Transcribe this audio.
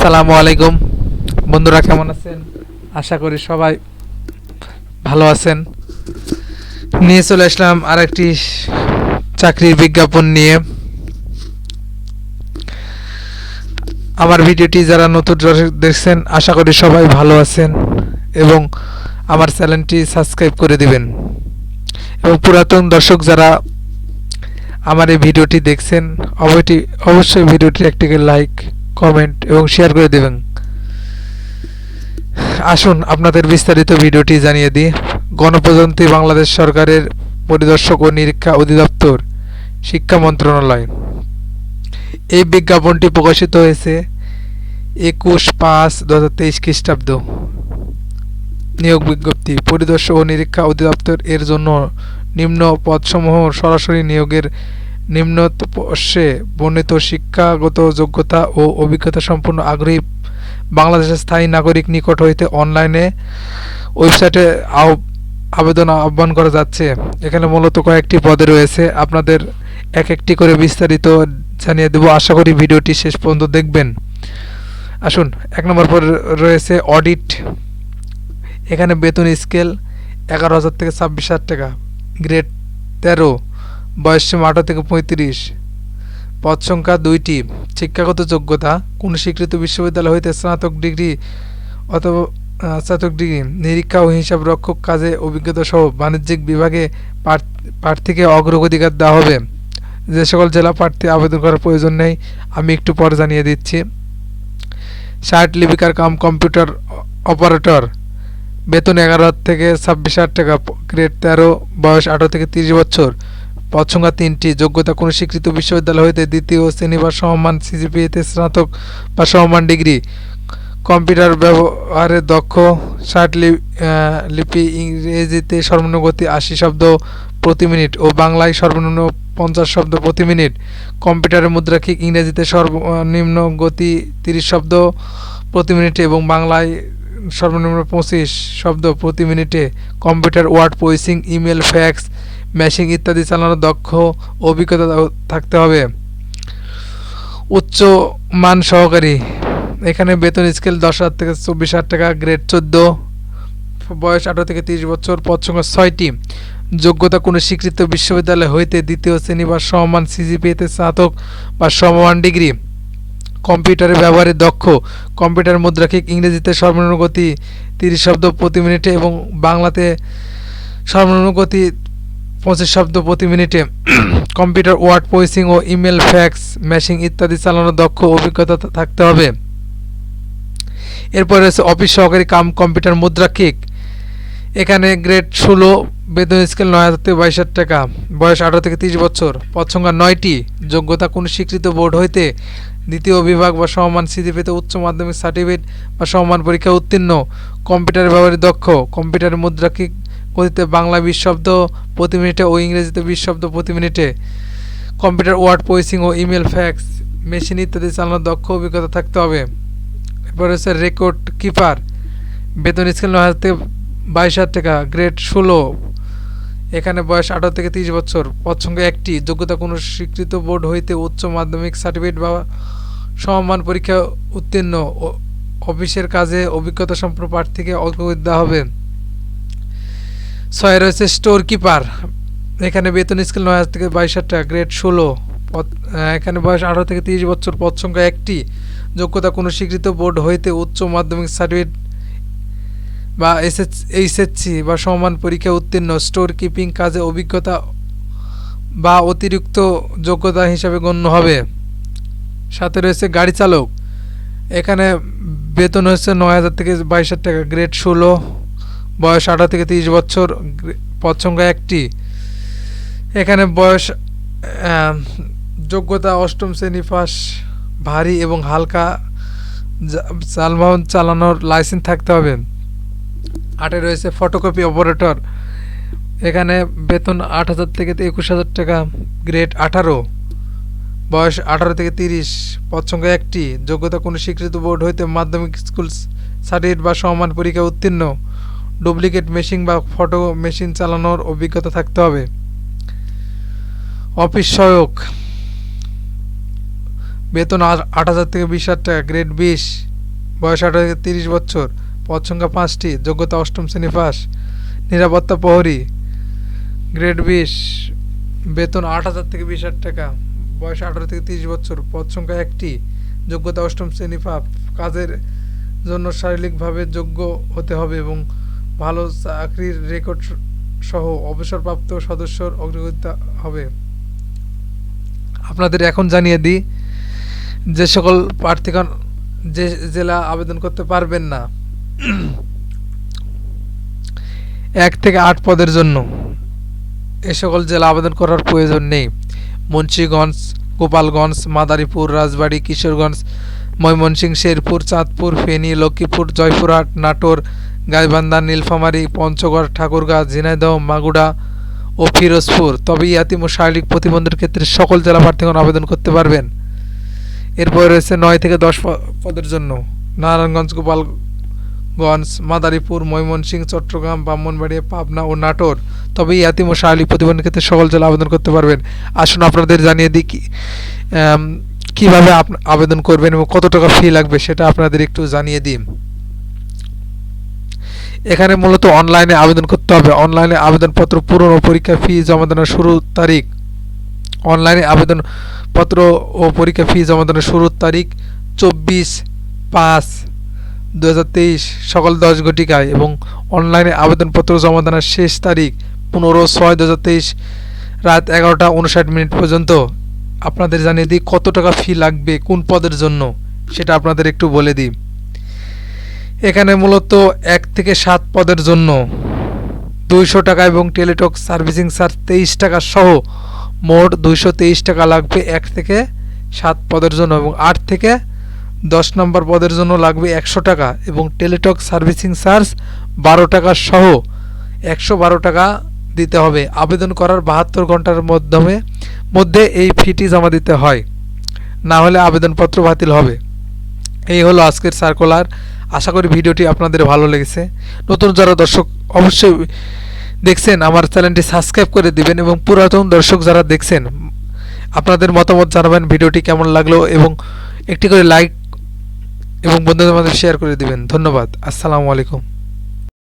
আসসালামু আলাইকুম। বন্ধুরা কেমন আছেন? আশা করি সবাই ভালো আছেন। নিয়ে চলে আসলাম আর একটি চাকরির বিজ্ঞাপন নিয়ে। আমার ভিডিওটি যারা নতুন দেখছেন, আশা করি সবাই ভালো আছেন এবং আমার চ্যানেলটি সাবস্ক্রাইব করে দিবেন। এবং পুরাতন দর্শক যারা আমার এই ভিডিওটি দেখছেন, অবশ্যই অবশ্যই ভিডিওটি একটিকে লাইক কমেন্ট এবং শেয়ার করে দেবেন। আসুন, আপনাদের বিস্তারিত ভিডিওটি জানিয়ে দিই। গণপ্রজাতন্ত্রী বাংলাদেশ সরকারের পরিদর্শক ও নিরীক্ষা অধিদপ্তর, শিক্ষা মন্ত্রণালয়। এই বিজ্ঞাপনটি প্রকাশিত হয়েছে একুশ পাঁচ দু হাজার তেইশ খ্রিস্টাব্দ। নিয়োগ বিজ্ঞপ্তি, পরিদর্শক ও নিরীক্ষা অধিদপ্তর এর জন্য নিম্ন পদসমূহ সরাসরি নিয়োগের নিম্ন পর্ষে বর্ণিত শিক্ষাগত যোগ্যতা ও অভিজ্ঞতা সম্পন্ন আগ্রহী বাংলাদেশের স্থায়ী নাগরিক নিকট হইতে অনলাইনে ওয়েবসাইটে আবেদন আহ্বান করা যাচ্ছে। এখানে মূলত কয়েকটি পদে রয়েছে। আপনাদের এক একটি করে বিস্তারিত জানিয়ে দেব। আশা করি ভিডিওটি শেষ পর্যন্ত দেখবেন। আসুন, এক নম্বর পর রয়েছে অডিট। এখানে বেতন স্কেল এগারো হাজার থেকে ছাব্বিশ হাজার টাকা। গ্রেড তেরো। বয়স আঠারো থেকে পঁয়ত্রিশ। পদ সংখ্যা দুইটি। শিক্ষাগত যোগ্যতা, কোন স্বীকৃত বিশ্ববিদ্যালয় হইতে স্নাতক ডিগ্রি অথবা স্নাতক ডিগ্রি, নিরীক্ষা ও হিসাব রক্ষক কাজে অভিজ্ঞতা সহ বাণিজ্যিক বিভাগে প্রার্থ- প্রার্থীকে অগ্রগতিকার দেওয়া হবে। যে সকল জেলা প্রার্থী আবেদন করার প্রয়োজন নেই, আমি একটু পরে জানিয়ে দিচ্ছি। ষাট লিপিকার কাম কম্পিউটার অপারেটর, বেতন এগারো থেকে ছাব্বিশ হাজার টাকা, গ্রেড তেরো, বয়স আঠারো থেকে তিরিশ বছর। সংখ্যা তিনটি, যোগ্যতা কোনো স্বীকৃত বিশ্ববিদ্যালয় হইতে দ্বিতীয় শ্রেণি বা সমমান সিজিপিএতে স্নাতক বা সমমান ডিগ্রি। কম্পিউটার ব্যবহারে দক্ষ, ষাট লিপি ইংরেজিতে সর্বনিম্ন গতি আশি শব্দ প্রতি মিনিট ও বাংলায় সর্বনিম্ন পঞ্চাশ শব্দ প্রতি মিনিট। কম্পিউটারের মুদ্রাক্ষিক ইংরেজিতে সর্বনিম্ন গতি তিরিশ শব্দ প্রতি মিনিটে এবং বাংলায় সর্বনিম্ন পঁচিশ শব্দ প্রতি মিনিটে। Computer word processing email, fax machine ইত্যাদি চালানোর দক্ষ অভিজ্ঞতা থাকতে হবে। উচ্চ মান সহকারী। এখানে বেতন স্কেল দশ হাজার থেকে চব্বিশ হাজার টাকা গ্রেড চোদ্দ। বয়স আঠারো থেকে তিরিশ বছর, পদ সংখ্যা ছয়টি। যোগ্যতা কোনো স্বীকৃত বিশ্ববিদ্যালয় হইতে দ্বিতীয় শ্রেণি বা সমমান সিজিপিএতে স্নাতক বা সমমান ডিগ্রি। কম্পিউটারে ব্যবহারে দক্ষ। কম্পিউটার, মুদ্রাক্ষিক, ইংরেজিতে সর্বনিম্ন গতি তিরিশ শব্দ প্রতি মিনিটে এবং বাংলাতে সর্বনিম্ন গতি পঁচিশ শব্দ প্রতি মিনিটে। কম্পিউটার ওয়ার্ড পয়সিং ও ইমেল ফ্যাক্স মেশিং ইত্যাদি চালানোর দক্ষ অভিজ্ঞতা থাকতে হবে। এরপর রয়েছে অফিস সহকারী কাম কম্পিউটার মুদ্রাক্ষিক এখানে গ্রেড ষোলো, বেতন স্কেল নয় হাজার থেকে বাইশ হাজার টাকা। বয়স আঠারো থেকে তিরিশ বছর। পদ নয়টি। যোগ্যতা কোনো স্বীকৃত বোর্ড হইতে দ্বিতীয় বিভাগ বা সমমান সিজিপিতে উচ্চ মাধ্যমিক সার্টিফিকেট বা সমমান পরীক্ষা উত্তীর্ণ। কম্পিউটার ব্যবহারে দক্ষ। কম্পিউটার মুদ্রাক্ষিক গতিতে বাংলা বিশ শব্দ প্রতি মিনিটে ও ইংরেজিতে বিশ শব্দ প্রতি মিনিটে। কম্পিউটার ওয়ার্ড পয়সিং ও ইমেল ফ্যাক্স মেশিন ইত্যাদি চালানোর দক্ষ অভিজ্ঞতা থাকতে হবে। এরপর হচ্ছে রেকর্ড কিপার। বেতন স্কেল নয় হাজার থেকে বাইশ হাজার টাকা, গ্রেড ষোলো। এখানে বয়স আঠারো থেকে তিরিশ বছর। পদ সংখ্যা একটি। যোগ্যতা কোনো স্বীকৃত বোর্ড হইতে উচ্চ মাধ্যমিক সার্টিফিকেট বা সমমান পরীক্ষা উত্তীর্ণ। অফিসের কাজে অভিজ্ঞতা সম্পন্ন প্রার্থীকে অগ্রগতি দেওয়া হবে। ছয় রয়েছে স্টোর কিপার এখানে বেতন স্কেল নয় হাজার থেকে বাইশ হাজার টাকা গ্রেড ষোলো। এখানে বয়স আঠারো থেকে তিরিশ বছর, পদ সংখ্যা একটি। যোগ্যতা কোনো স্বীকৃত বোর্ড হইতে উচ্চ মাধ্যমিক সার্টিফিকেট বা এসএস এইচএসসি বা সমান পরীক্ষা উত্তীর্ণ। স্টোর কিপিং কাজে অভিজ্ঞতা বা অতিরিক্ত যোগ্যতা হিসাবে গণ্য হবে। সাথে রয়েছে গাড়ি চালক। এখানে বেতন হচ্ছে নয় হাজার থেকে বাইশ হাজার টাকা গ্রেড ষোলো। বয়স আঠারো থেকে তিরিশ বছর, গ্রে- পদ সংখ্যা একটি। এখানে বয়স যোগ্যতা অষ্টম শ্রেণি পাস, ভারী এবং হালকা যানবাহন চালানোর লাইসেন্স থাকতে হবে। আটে রয়েছে ফটোকপি অপারেটর এখানে বেতন আট হাজার থেকে একুশ হাজার টাকা গ্রেড আঠারো। বয়স আঠারো থেকে তিরিশ, পদ সংখ্যা একটি। যোগ্যতা কোনো স্বীকৃত বোর্ড হইতে মাধ্যমিক স্কুল সার্টিফিকেট বা সমান পরীক্ষা উত্তীর্ণ। ডুপ্লিকেট মেশিন বা ফটো মেশিন চালানোর অভিজ্ঞতা থাকতে হবে। অফিস সহায়ক। বেতন আট হাজার থেকে বিশ হাজার টাকা, গ্রেড বিশ। বয়স আঠারো থেকে তিরিশ বছর। পদ সংখ্যা পাঁচটি। যোগ্যতা অষ্টম শ্রেণি পাস। নিরাপত্তা প্রহরী। গ্রেড বিশ। বেতন আট হাজার থেকে বিশ হাজার টাকা। বয়স আঠারো থেকে তিরিশ বছর। পদ সংখ্যা একটি। যোগ্যতা অষ্টম শ্রেণি পাপ কাজের জন্য শারীরিকভাবে যোগ্য হতে হবে এবং ভালো চাকরির রেকর্ড সহ অবসরপ্রাপ্ত সদস্যর অগ্রগতিতে হবে। আপনাদের এখন জানিয়ে দিই, যে সকল প্রার্থীগণ, যে জেলা আবেদন করতে পারবেন না, এক থেকে আট পদের জন্য। এ সকল জেলা আবেদন করার প্রয়োজন নেই। মুন্সীগঞ্জ, গোপালগঞ্জ, মাদারীপুর, রাজবাড়ী, কিশোরগঞ্জ, ময়মনসিংহ, শেরপুর, চাঁদপুর, ফেনী, লক্ষ্মীপুর, জয়পুরহাট, নাটোর গাইবান্ধা, নীলফামারী, পঞ্চগড়, ঠাকুরগাঁ, ঝিনাইদহ মাগুড়া ও ফিরোজপুর। তবে ইয়াতিম ও শারীরিক প্রতিবন্ধের ক্ষেত্রে সকল জেলা প্রার্থীগণ আবেদন করতে পারবেন। এরপরে রয়েছে নয় থেকে দশ পদের জন্য। নারায়ণগঞ্জ, গোপালগঞ্জ, মাদারীপুর, ময়মনসিংহ, চট্টগ্রাম, ব্রাহ্মণবাড়িয়া, পাবনা ও নাটোর। তবে ইয়াতিম ও শারীরিক প্রতিবন্ধের ক্ষেত্রে সকল জেলা আবেদন করতে পারবেন। আসুন আপনাদের জানিয়ে দিই কি কীভাবে আবেদন করবেন এবং কত টাকা ফি লাগবে সেটা আপনাদের একটু জানিয়ে দিই। এখানে মূলত অনলাইনে আবেদন করতে হবে। অনলাইনে আবেদনপত্র পূরণ ও পরীক্ষা ফি জমা দেওয়ার শুরু তারিখ। অনলাইনে আবেদনপত্র ও পরীক্ষা ফি জমা দেওয়ার শুরুর তারিখ চব্বিশ পাঁচ দু সকাল দশ ঘটিকায় এবং অনলাইনে আবেদনপত্র জমা দেওয়ার শেষ তারিখ পনেরো ছয় দু রাত এগারোটা উনষাট মিনিট পর্যন্ত। আপনাদের জানিয়ে দিই কত টাকা ফি লাগবে, কোন পদের জন্য, সেটা আপনাদের একটু বলে দিই। এখানে মূলত এক থেকে সাত পদের জন্য দুইশো টাকা এবং টেলিটক সার্ভিসিং চার্জ তেইশ টাকা সহ মোট দুইশো তেইশ টাকা লাগবে এক থেকে সাত পদের জন্য এবং আট থেকে দশ নম্বর পদের জন্য লাগবে একশো টাকা এবং টেলিটক সার্ভিসিং চার্জ বারো টাকা সহ একশো বারো টাকা দিতে হবে। আবেদন করার বাহাত্তর ঘণ্টার মাধ্যমে, মধ্যে এই ফিটি জমা দিতে হয়। না হলে আবেদনপত্র বাতিল হবে। এই হলো আজকের সার্কুলার। আশা করি ভিডিওটি আপনাদের ভালো লেগেছে। নতুন যারা দর্শক অবশ্যই দেখছেন, আমার চ্যানেলটি সাবস্ক্রাইব করে দিবেন এবং পুরাতন দর্শক যারা দেখছেন, আপনাদের মতামত জানাবেন, ভিডিওটি কেমন লাগল এবং একটি করে লাইক এবং বন্ধুদের মধ্যে শেয়ার করে দিবেন। ধন্যবাদ। আসসালামু আলাইকুম।